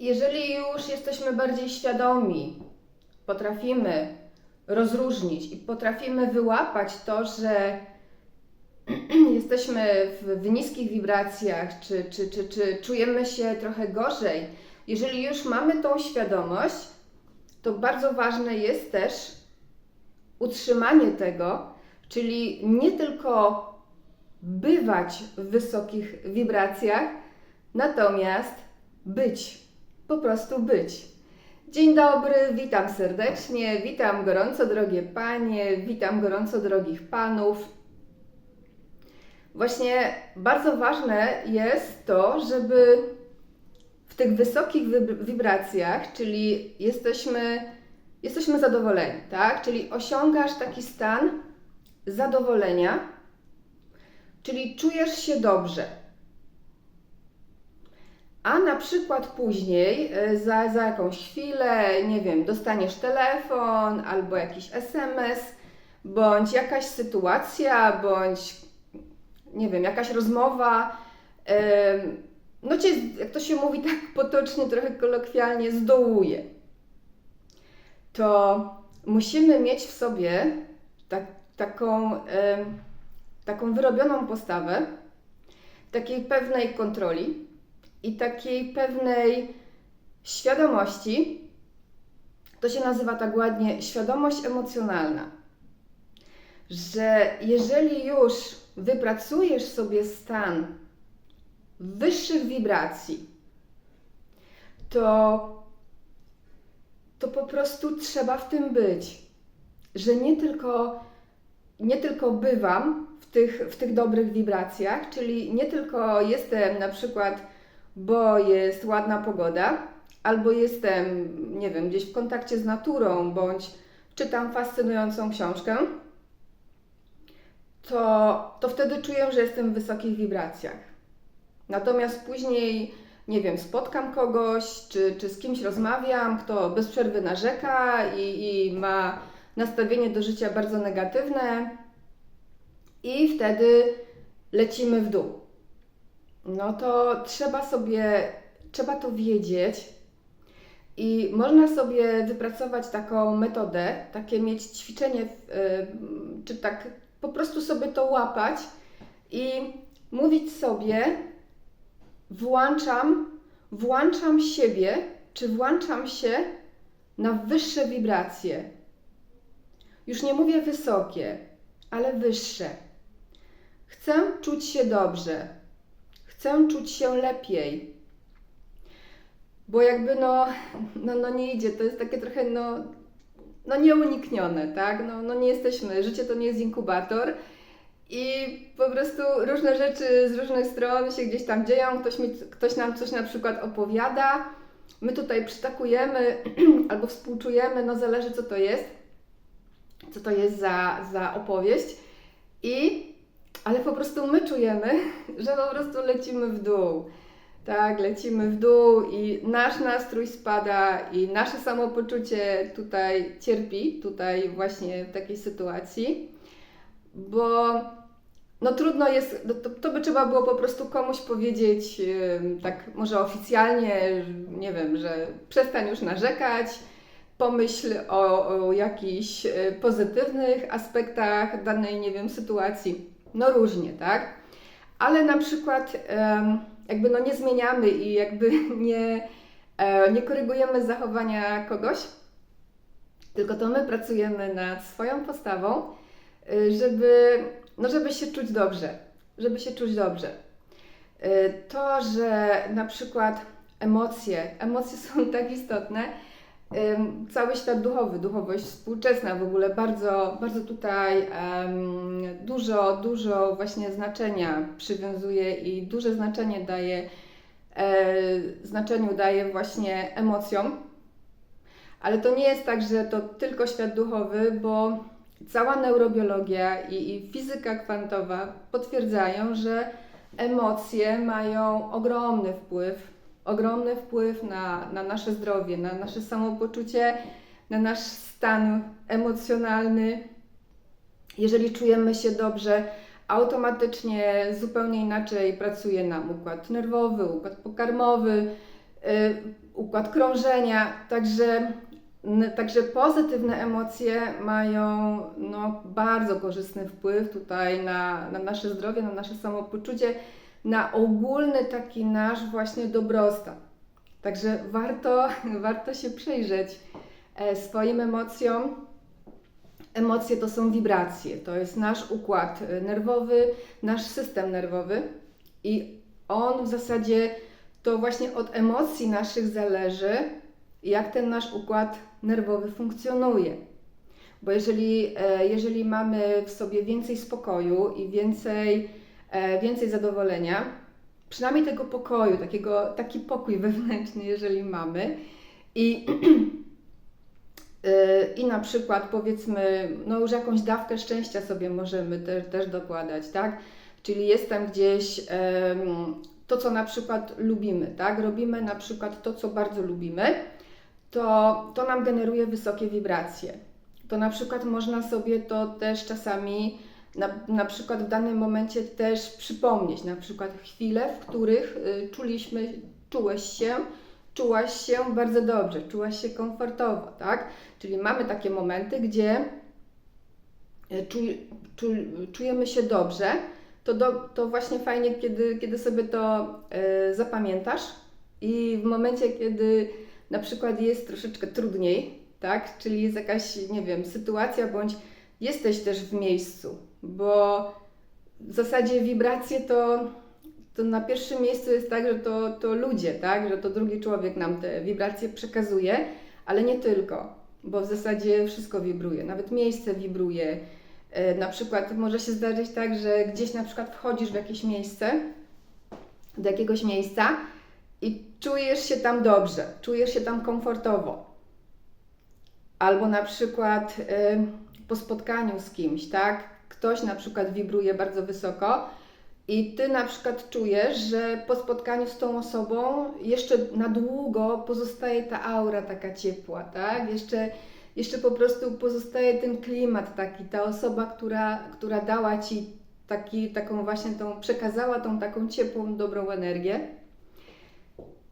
Jeżeli już jesteśmy bardziej świadomi, potrafimy rozróżnić i potrafimy wyłapać to, że jesteśmy w, w niskich wibracjach, czy, czy, czy, czy czujemy się trochę gorzej, jeżeli już mamy tą świadomość, to bardzo ważne jest też utrzymanie tego, czyli nie tylko bywać w wysokich wibracjach, natomiast być, po prostu być. Dzień dobry, witam serdecznie, witam gorąco drogie panie, witam gorąco drogich panów. Właśnie bardzo ważne jest to, żeby w tych wysokich wib- wibracjach, czyli jesteśmy, jesteśmy zadowoleni, tak? Czyli osiągasz taki stan zadowolenia, czyli czujesz się dobrze. A na przykład później, e, za, za jakąś chwilę, nie wiem, dostaniesz telefon albo jakiś SMS, bądź jakaś sytuacja, bądź nie wiem, jakaś rozmowa, no cię, jak to się mówi tak potocznie, trochę kolokwialnie, zdołuje. To musimy mieć w sobie tak, taką, taką wyrobioną postawę, takiej pewnej kontroli i takiej pewnej świadomości. To się nazywa tak ładnie świadomość emocjonalna. Że jeżeli już wypracujesz sobie stan wyższych wibracji, to, to po prostu trzeba w tym być. Że nie tylko, nie tylko bywam w tych, w tych dobrych wibracjach, czyli nie tylko jestem na przykład, bo jest ładna pogoda, albo jestem, nie wiem, gdzieś w kontakcie z naturą, bądź czytam fascynującą książkę, to, to wtedy czuję, że jestem w wysokich wibracjach. Natomiast później, nie wiem, spotkam kogoś, czy, czy z kimś rozmawiam, kto bez przerwy narzeka i, i ma nastawienie do życia bardzo negatywne, i wtedy lecimy w dół. No to trzeba sobie, trzeba to wiedzieć. I można sobie wypracować taką metodę, takie mieć ćwiczenie, y, czy tak po prostu sobie to łapać i mówić sobie, włączam, włączam siebie, czy włączam się na wyższe wibracje. Już nie mówię wysokie, ale wyższe. Chcę czuć się dobrze. Chcę czuć się lepiej. Bo jakby no, no, no nie idzie, to jest takie trochę no, no nieuniknione, tak? No, no nie jesteśmy, życie to nie jest inkubator i po prostu różne rzeczy z różnych stron się gdzieś tam dzieją, ktoś, mi, ktoś nam coś na przykład opowiada, my tutaj przytakujemy albo współczujemy, no zależy co to jest, co to jest za, za opowieść i ale po prostu my czujemy, że po prostu lecimy w dół. Tak, lecimy w dół i nasz nastrój spada i nasze samopoczucie tutaj cierpi, tutaj właśnie w takiej sytuacji, bo no trudno jest, no to, to by trzeba było po prostu komuś powiedzieć tak może oficjalnie, nie wiem, że przestań już narzekać, pomyśl o, o jakichś y, pozytywnych aspektach danej, nie wiem, sytuacji. No różnie, tak? Ale na przykład jakby no nie zmieniamy i jakby nie, e, nie korygujemy zachowania kogoś, tylko to my pracujemy nad swoją postawą, y, żeby, no żeby się czuć dobrze, żeby się czuć dobrze. Y, To, że na przykład emocje, emocje są tak istotne, cały świat duchowy, duchowość współczesna w ogóle bardzo, bardzo tutaj em, dużo, dużo właśnie znaczenia przywiązuje i duże znaczenie daje, e, znaczeniu daje właśnie emocjom. Ale to nie jest tak, że to tylko świat duchowy, bo cała neurobiologia i, i fizyka kwantowa potwierdzają, że emocje mają ogromny wpływ, ogromny wpływ na, na nasze zdrowie, na nasze samopoczucie, na nasz stan emocjonalny. Jeżeli czujemy się dobrze, automatycznie zupełnie inaczej pracuje nam układ nerwowy, układ pokarmowy, układ krążenia, także, także pozytywne emocje mają no, bardzo korzystny wpływ tutaj na, na nasze zdrowie, na nasze samopoczucie, na ogólny taki nasz właśnie dobrostan. Także warto, warto się przyjrzeć e, swoim emocjom. Emocje to są wibracje, to jest nasz układ e, nerwowy, nasz system nerwowy i on w zasadzie to właśnie od emocji naszych zależy, jak ten nasz układ nerwowy funkcjonuje. Bo jeżeli, e, jeżeli mamy w sobie więcej spokoju i więcej, więcej zadowolenia, przynajmniej tego pokoju, takiego, taki pokój wewnętrzny, jeżeli mamy, i, y, i na przykład powiedzmy, no już jakąś dawkę szczęścia sobie możemy też, też dokładać, tak? Czyli jestem gdzieś to, co na przykład lubimy, tak? Robimy na przykład to, co bardzo lubimy, to, to nam generuje wysokie wibracje. To na przykład można sobie to też czasami na, na przykład w danym momencie też przypomnieć, na przykład chwile, w których y, czuliśmy, czułeś się, czułaś się bardzo dobrze, czułaś się komfortowo, tak? Czyli mamy takie momenty, gdzie y, czu, czu, czujemy się dobrze, to, do, to właśnie fajnie, kiedy, kiedy sobie to y, zapamiętasz i w momencie, kiedy na przykład jest troszeczkę trudniej, tak? Czyli jest jakaś, nie wiem, sytuacja bądź jesteś też w miejscu, bo w zasadzie wibracje to, to na pierwszym miejscu jest tak, że to, to ludzie, tak? Że to drugi człowiek nam te wibracje przekazuje, ale nie tylko, bo w zasadzie wszystko wibruje, nawet miejsce wibruje. E, Na przykład może się zdarzyć tak, że gdzieś na przykład wchodzisz w jakieś miejsce, do jakiegoś miejsca i czujesz się tam dobrze, czujesz się tam komfortowo. Albo na przykład y, po spotkaniu z kimś, tak? Ktoś na przykład wibruje bardzo wysoko i ty na przykład czujesz, że po spotkaniu z tą osobą jeszcze na długo pozostaje ta aura taka ciepła, tak? Jeszcze, jeszcze po prostu pozostaje ten klimat taki, ta osoba, która, która dała ci taki, taką właśnie tą, przekazała tą taką ciepłą, dobrą energię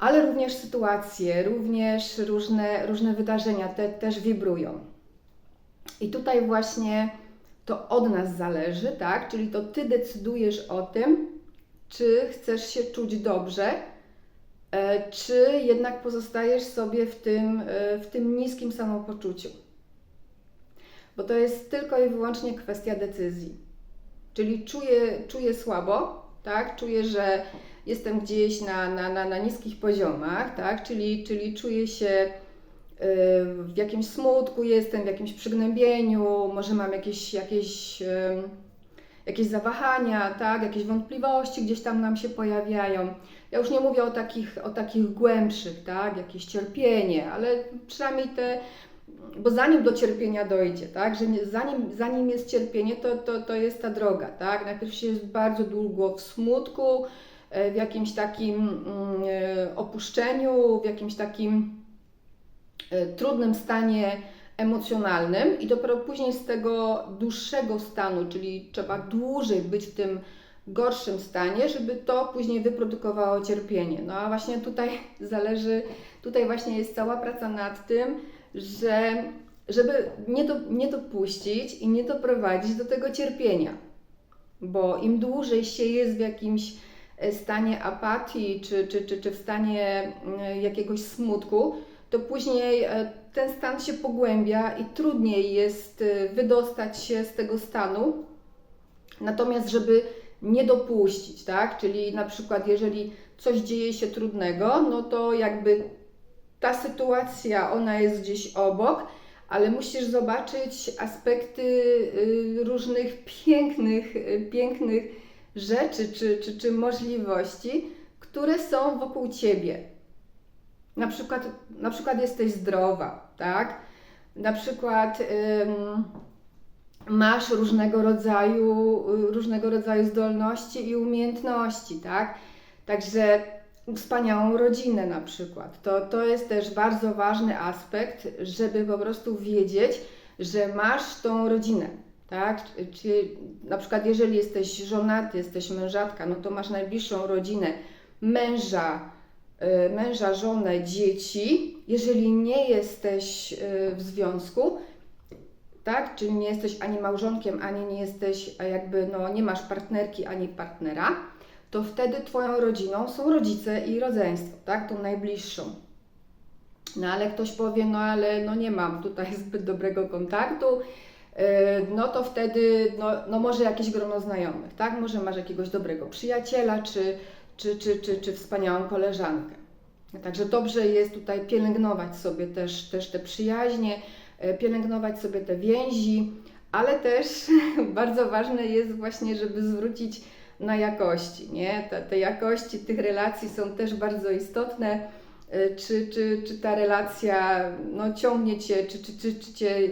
ale również sytuacje, również różne, różne wydarzenia te też wibrują. I tutaj właśnie to od nas zależy, tak? Czyli to ty decydujesz o tym, czy chcesz się czuć dobrze, e, czy jednak pozostajesz sobie w tym, e, w tym niskim samopoczuciu. Bo to jest tylko i wyłącznie kwestia decyzji. Czyli czuję, czuję słabo, tak? Czuję, że jestem gdzieś na, na, na, na niskich poziomach, tak? Czyli, czyli czuję się w jakimś smutku, jestem w jakimś przygnębieniu, może mam jakieś, jakieś, ym, jakieś zawahania, tak? jakieś wątpliwości gdzieś tam nam się pojawiają. Ja już nie mówię o takich, o takich głębszych, tak? jakieś cierpienie, ale przynajmniej te, bo zanim do cierpienia dojdzie, tak, że zanim, zanim jest cierpienie, to, to, to jest ta droga, tak, najpierw się jest bardzo długo w smutku, e, w jakimś takim mm, opuszczeniu, w jakimś takim trudnym stanie emocjonalnym i dopiero później z tego dłuższego stanu, czyli trzeba dłużej być w tym gorszym stanie, żeby to później wyprodukowało cierpienie. No a właśnie tutaj zależy, tutaj właśnie jest cała praca nad tym, że żeby nie, do, nie dopuścić i nie doprowadzić do tego cierpienia. Bo im dłużej się jest w jakimś e, stanie apatii czy, czy, czy, czy w stanie mm, jakiegoś smutku, to później e, ten stan się pogłębia i trudniej jest e, wydostać się z tego stanu. Natomiast, żeby nie dopuścić, tak? Czyli na przykład, jeżeli coś dzieje się trudnego, no to jakby ta sytuacja, ona jest gdzieś obok, ale musisz zobaczyć aspekty y, różnych pięknych, y, pięknych rzeczy czy, czy, czy możliwości, które są wokół ciebie. Na przykład, na przykład jesteś zdrowa, tak? Na przykład ym, masz różnego rodzaju, różnego rodzaju zdolności i umiejętności, tak? Także wspaniałą rodzinę na przykład. To, to jest też bardzo ważny aspekt, żeby po prostu wiedzieć, że masz tą rodzinę. Tak? Czy na przykład jeżeli jesteś żonaty, jesteś mężatka, no to masz najbliższą rodzinę męża, męża, żonę, dzieci, jeżeli nie jesteś y, w związku, tak? Czyli nie jesteś ani małżonkiem, ani nie jesteś jakby, no nie masz partnerki, ani partnera, to wtedy Twoją rodziną są rodzice i rodzeństwo, tak? Tą najbliższą. No ale ktoś powie, no ale no nie mam tutaj zbyt dobrego kontaktu, yy, no to wtedy, no, no może jakieś grono znajomych, tak? Może masz jakiegoś dobrego przyjaciela, czy, czy, czy, czy, czy wspaniałą koleżankę. Także dobrze jest tutaj pielęgnować sobie też, też te przyjaźnie, e, pielęgnować sobie te więzi, ale też bardzo ważne jest właśnie, żeby zwrócić na jakości, nie? Te, te jakości tych relacji są też bardzo istotne. E, Czy, czy, czy ta relacja no, ciągnie cię, czy, czy, czy, czy cię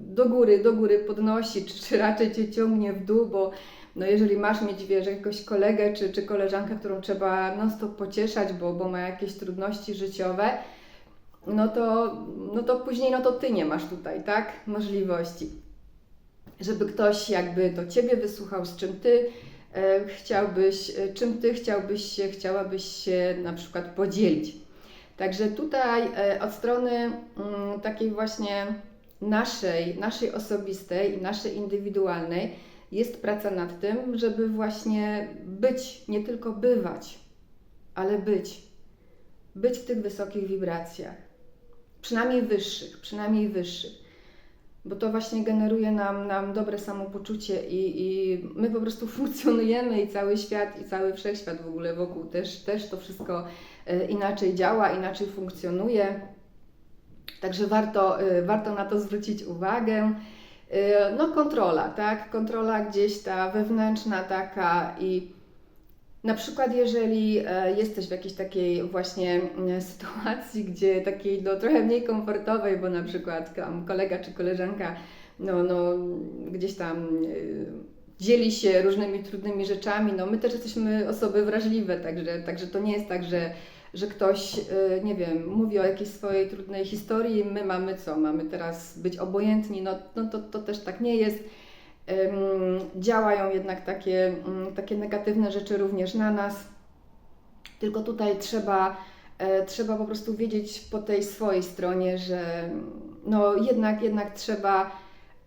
do góry, do góry podnosi, czy, czy raczej cię ciągnie w dół, bo no jeżeli masz mieć, wiesz, jakiegoś kolegę czy, czy koleżankę, którą trzeba non-stop pocieszać, bo, bo ma jakieś trudności życiowe, no to, no to później no to ty nie masz tutaj, tak, możliwości, żeby ktoś jakby do ciebie wysłuchał, z czym ty e, chciałbyś, e, czym ty chciałbyś się, chciałabyś się na przykład podzielić. Także tutaj e, od strony mm, takiej właśnie naszej, naszej osobistej i naszej indywidualnej jest praca nad tym, żeby właśnie być, nie tylko bywać, ale być. Być w tych wysokich wibracjach. Przynajmniej wyższych, przynajmniej wyższych. Bo to właśnie generuje nam, nam dobre samopoczucie i, i my po prostu funkcjonujemy i cały świat, i cały wszechświat w ogóle wokół też, też to wszystko e, inaczej działa, inaczej funkcjonuje. Także warto, e, warto na to zwrócić uwagę. E, No, kontrola, tak? Kontrola gdzieś ta wewnętrzna taka i na przykład, jeżeli e, jesteś w jakiejś takiej właśnie mm, sytuacji, gdzie takiej no, trochę mniej komfortowej, bo na przykład tam kolega czy koleżanka no, no, gdzieś tam e, dzieli się różnymi trudnymi rzeczami, no my też jesteśmy osoby wrażliwe, także, także to nie jest tak, że, że ktoś, e, nie wiem, mówi o jakiejś swojej trudnej historii, my mamy co, mamy teraz być obojętni, no, no to, to też tak nie jest. Działają jednak takie, mm, takie negatywne rzeczy również na nas. Tylko tutaj trzeba, e, trzeba po prostu wiedzieć po tej swojej stronie, że no jednak, jednak trzeba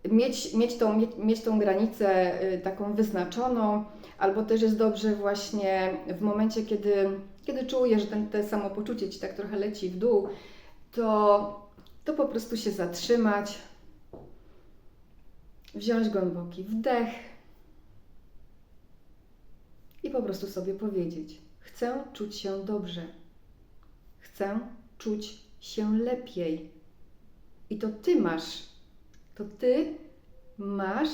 mieć, mieć, tą, mieć, mieć tą granicę y, taką wyznaczoną, albo też jest dobrze właśnie w momencie, kiedy, kiedy czujesz, że ten, te samopoczucie Ci tak trochę leci w dół, to, to po prostu się zatrzymać, wziąć głęboki wdech i po prostu sobie powiedzieć: Chcę czuć się dobrze. Chcę czuć się lepiej. I to ty masz, to ty masz,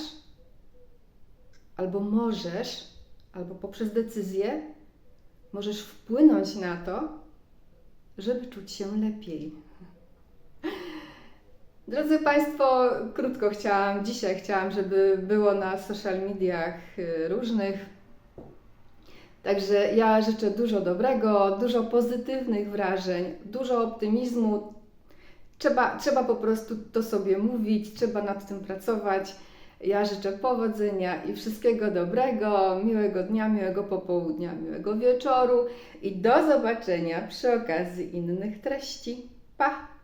albo możesz, albo poprzez decyzję możesz wpłynąć na to, żeby czuć się lepiej. Drodzy Państwo, krótko chciałam, dzisiaj chciałam, żeby było na social mediach y, różnych. Także ja życzę dużo dobrego, dużo pozytywnych wrażeń, dużo optymizmu. Trzeba, trzeba po prostu to sobie mówić, trzeba nad tym pracować. Ja życzę powodzenia i wszystkiego dobrego, miłego dnia, miłego popołudnia, miłego wieczoru i do zobaczenia przy okazji innych treści. Pa!